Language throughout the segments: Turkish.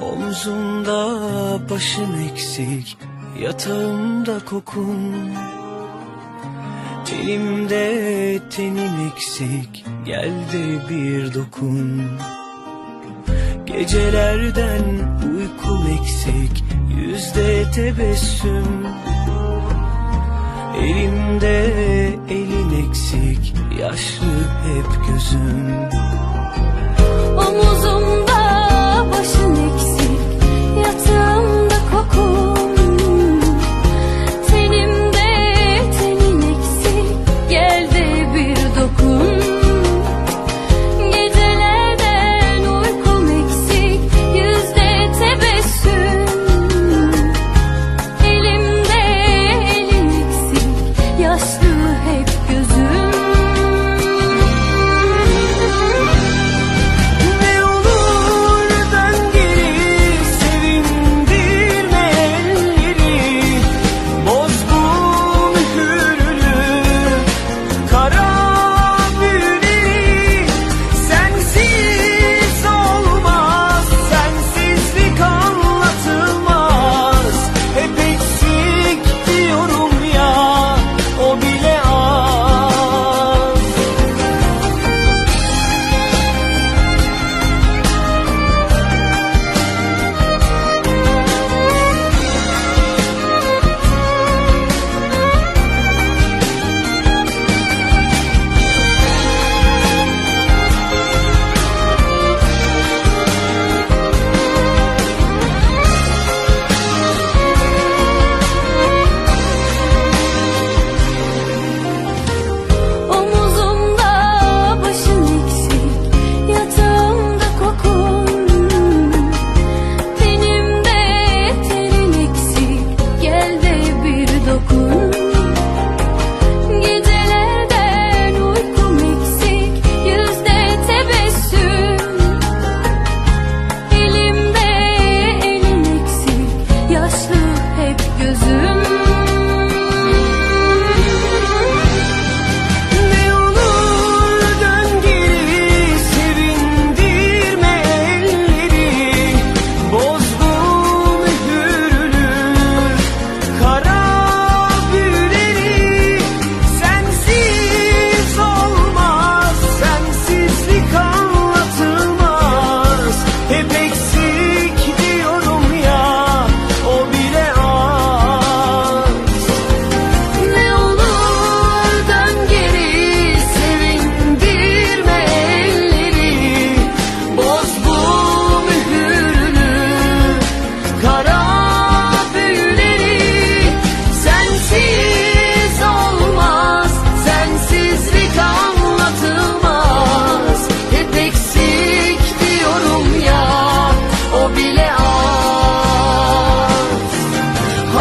Omzumda başın eksik Yatağımda kokun. Tenimde tenin eksik Gel de bir dokun. Gecelerden uykum eksik Yüzde tebessüm. Elimde elin eksik Yaşlı hep gözüm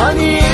Ani